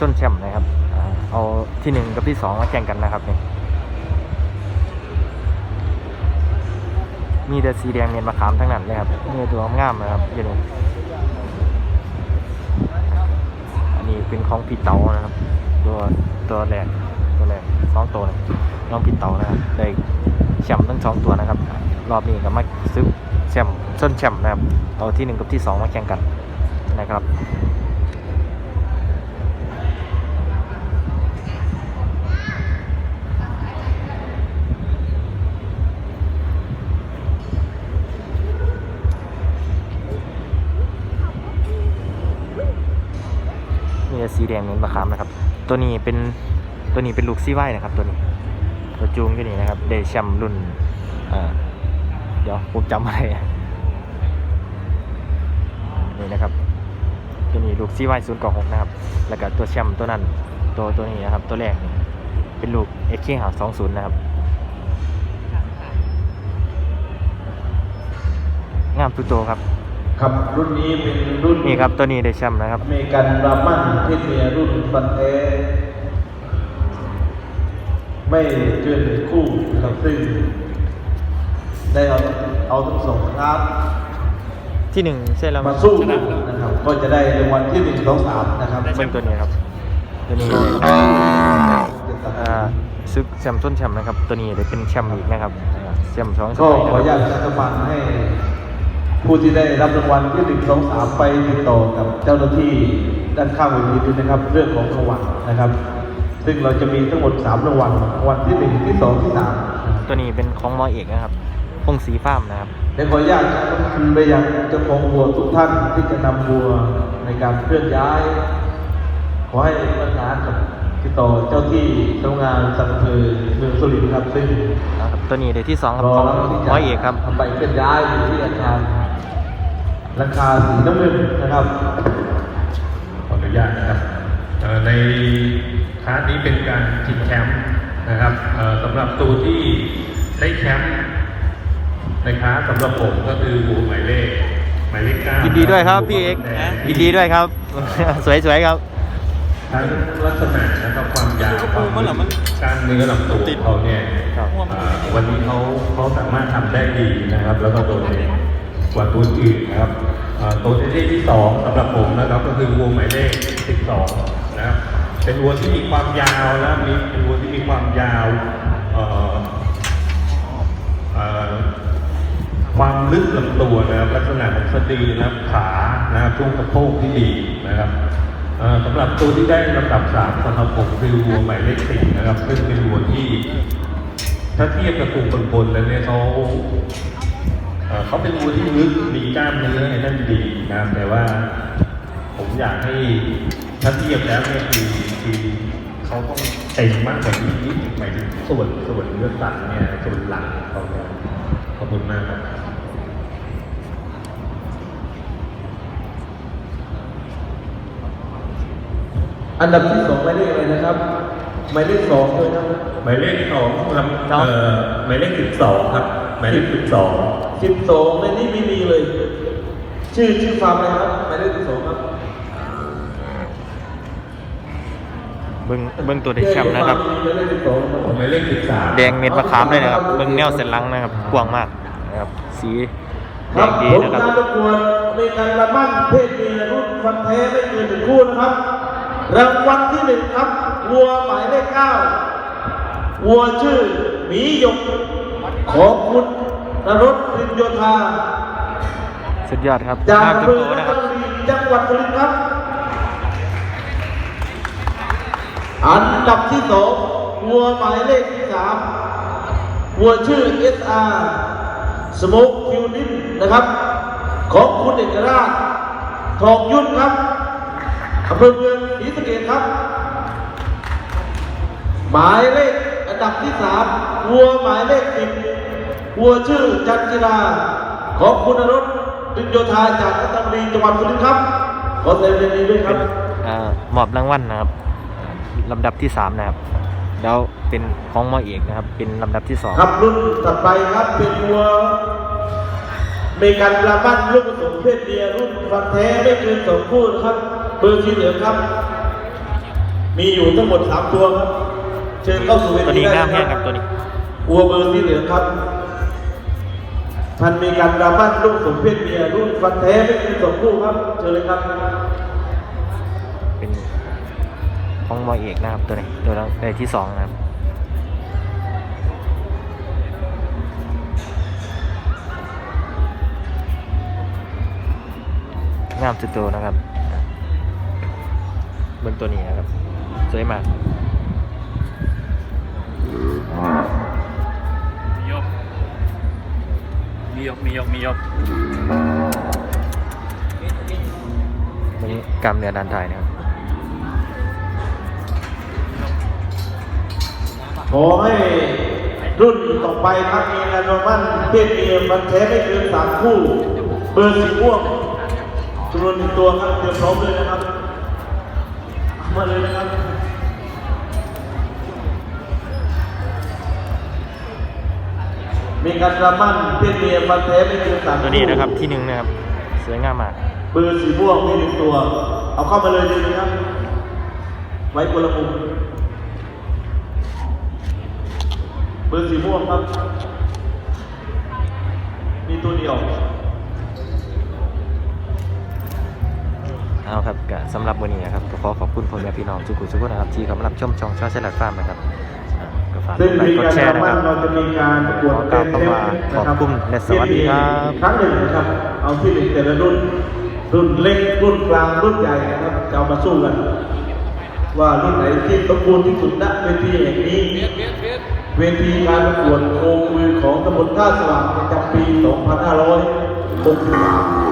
ชนแชมป์นะครับ เอาที่หนึ่งกับที่สองมาแข่งกันนะครับนี่มีแต่สีแดงเนียนมะขามทั้งนั้นเลยครับเนื้อตัวงามนะครับอยู่นี่อันนี้เป็นของพี่เต๋านะครับ ตัวตัวแรกตัวแรกสองตัวเลยน้องพี่เต๋านะครับได้แชมป์ทั้งสองตัวนะครับ รอบนี้ก็มาซื้อแชมป์ส้นแชมป์นะครับเอาที่หนึ่งกับที่สองมาแข่งกันนะครับ นี่จะสีแดงเหมือนมะขามนะครับ ตัวนี้เป็นตัวนี้เป็นลูกซี่ไว้นะครับ ตัวนี้ ตัวจูงก็นี่นะครับเดแชมรุ่นอ่าเดี๋ยวผมจำอะไรนี่นะครับ ตัวนี้ลูกซี่ไว้ศูนย์กหกนะครับ แล้วก็ตัวแชมป์ตัวนั้นตัวตัวนี้นะครับ ตัวแรกนี่เป็นลูกเอ็กเคหาสองศูนย์นะครับงามทุกตัวครับ ครับรุ่นนี้เป็นรุ่นนี่ครับตัวนี้ได้แชมป์นะครับอเมริกันรามันเพศเมียรุ่นฟันเทไม่เกินหนึ่งคู่นะครับซึ่งได้เอาเอาทั้งสองคลาสที่หนึ่งใช่แล้วมาสู้นะครับก็จะได้รางวัลที่หนึ่งสองสามนะครับเบิ้งตัวนี้ครับตัวนี้อ่าซึกแชมป์ต้นแชมป์นะครับ ตัวนี้ได้เป็นแชมป์อีกนะครับอ่าแชมป์สองสก็มัยขออนุนะญาคตรับรัฐบาลให้ ผู้ที่ได้รับรางวัลที่หนึ่งสองสามไปติดต่อกับเจ้าหน้าที่ด้านข้างเวทีด้วยนะครับ เรื่องของรางวัลนะครับ ซึ่งเราจะมีทั้งหมดสามรางวัลรางวัลที่หนึ่งที่สองที่สามนะครับตัวนี้เป็นของหมอเอกนะครับพงศรีฟาร์มนะครับเดี๋ยวขออนุญาตขอบคุณไปยังเจ้าของวัวทุกท่านที่จะนำวัวในการเคลื่อนย้าย ขอให้ประสานกับติดต่อเจ้าที่ทำงานสังอำเภอเมืองสุรินทร์ครับซึ่งนะครับตัวนี้ได้ที่สองครับรอของรับที่หจะมอเอกครับทำใบเคลื่อนย้ายอยู่ที่อาคาร ราคาสีน้ำเงินนะครับขออนุญาตนะครับเอ่อในคลาสนี้เป็นการชิงแชมป์นะครับเอ่อสำหรับตัวที่ได้แชมป์ในคลาสสำหรับผมก็คือหูหมายเลขหมายเลขเก้ายินดีด้วยครับพี่เอกแดงยินดีด้วยครับ สวยๆครับทั้งลักษณะนะครับความยาวความกล้ามเนื้อลำตัวเขาเนี่ยครับเอ่อวันนี้เขาเขาสามารถทำได้ดีนะครับ แล้วก็โดดเด่น กว่าตัวอื่นนะครับตัวที่ที่สองสำหรับผมนะครับก็คือวัวหมายเลข 12 นะครับเป็นวัวที่มีความยาวและมีเป็นวัวที่มีความยาวความลึกลำตัวนะครับลักษณะของสะดือนะครับขานะครับช่วงสะโพกที่ดีนะครับสำหรับตัวที่ได้ลำดับสามสำหรับผมคือวัวหมายเลขสี่นะครับซึ่งเป็นวัวที่ ถ้าเทียบกับกลุ่มบนๆแล้วเนี่ยเขา เอ่อเขาเป็นวัวที่ลึกมีกล้ามเนื้อให้นั่นดีนะครับแต่ว่าผมอยากให้ถ้าเทียบแล้วเนี่ยคือคือเขาต้องเต็มมากกว่านี้นิดหนึ่งหมายถึงส่วนส่วนเลือดสัตว์เนี่ยส่วนหลังของเขาเนี่ยขอบคุณมากครับอันดับที่สองหมายเลขอะไรนะครับหมายเลขสองด้วยนะหมายเลขสองลำเอ่อหมายเลขสิบสองครับหมายเลขสิบสอง สิบสองในนี้ไม่มีเลย ชื่อชื่อฟาร์มอะไรครับหมายเลขสิบสองครับเบิ้งเบิ้งตัวได้แชมป์นะครับหมายเลขสิบสองครับ หมายเลขสิบสามแดงเม็ดมะขามเลยนะครับ เบิ้งแนวเส้นหลังนะครับ กว้างมากนะครับ สีแดครับงดีผลนะครับการประกวดในการระมั่นเพศเมียรุ่นฟันแท้ไม่เกินหนึ่งคู่นะครับรางวัลที่หนึ่งครับวัวหมายเลขเก้าวัวชื่อหมีหยกของคุณ นรสรินโยธาสุดยอดครับจากห้ามอำจุเภดอโตรันะครับตนบุรีจังหวัดสุรินทร์ครับ อันดับที่สองวัวหมายเลขที่สามวัวชื่อ SR สโมกคิวนินนะครับ ของคุณเอกราช ทองยุ่นครับอำเภอเมืองศรีสะเกษครับ หมายเลขอันดับที่สามวัวหมายเลขสิบ วัวชื่อจันจิราของคุณนรสดึงโยธาจากรัตนบุรีจังหวัดสุรินทร์ครับ ขอแสดงความยินดีด้วยครับอ่ามอบรางวัลนะครับลำดับที่สามนะครับ แล้วเป็นของหมอเอกนะครับ เป็นลำดับที่สองครับรุ่นต่อไปครับเป็นวัวเมกันลาบันลูกผสมเพศเมียรุ่นฟันแท้ไม่เกินสองคู่นะครับ เบอร์สีเหลืองครับ มีอยู่ทั้งหมดสามตัวครับ เชิญเข้าสู่เวตัวทีนี้ได้งามนะแห้งคครัรับบตัวนี้วัวเบอร์ที่เหลือครับ พันมีการราม่าลูกสมเพศเมียรุ่นฟันแท้ไม่มีสองคู่ครับเชิญเลยครับ เป็นของมอเอกนะครับตัวนี้ตัวได้ที่สองนะครับงามสุดตัวนะครับบนตัวนี้นะครับ สวยมาก มียก มียก มียกวันนี้กล้ามเนื้อด้านท้ายนะครับ ขอให้รุ่นต่อไปครับมีงานโรมันเพศเมียฟันแท้ไม่เกินสามคู่ เบอร์สีม่วงจำนวนหนึ่งตัวครับเตรียมพร้อมเลยนะครับเอามาเลยนะครับ มีการดราม่าเพศเมียฟันแท้ไม่เกินสามคู่ตัวนี้นะครับที่หนึ่งนะครับสวยงามมากเบอร์สีม่วงมีหนึ่งตัว เอาเข้ามาเลยดีนะครับ ไว้คนละมุมเบอร์สีม่วงครับ มีตัวเดียวเอาครับก็สำหรับวันนี้นะครับก็ขอขอบคุณพ่อแม่พี่น้องทุกคนทุกคนนะครับที่เข้ามารับชมช่องชอเชลัดฟาร์มนะครับอ่าก็ ฝากกซึ่งดไลมีค์กดการแชร์ทำนะคบ้ารันบเราจะมีการประกวดขอกราบเข้ามาขอบคุณและสวัสดีครับครั้งหนึ่งนะครับ เอาที่หนึ่งแต่ละรุ่น รุ่นเล็กรุ่นกลางรุ่นใหญ่นะครับจะเอามาสู้กัน ว่ารุ่นไหนที่สมบูรณ์ที่สุดณเวทีแห่งนี้ เวทีการประกวดโคมมือของตำบลท่าสว่างประจำปี 2563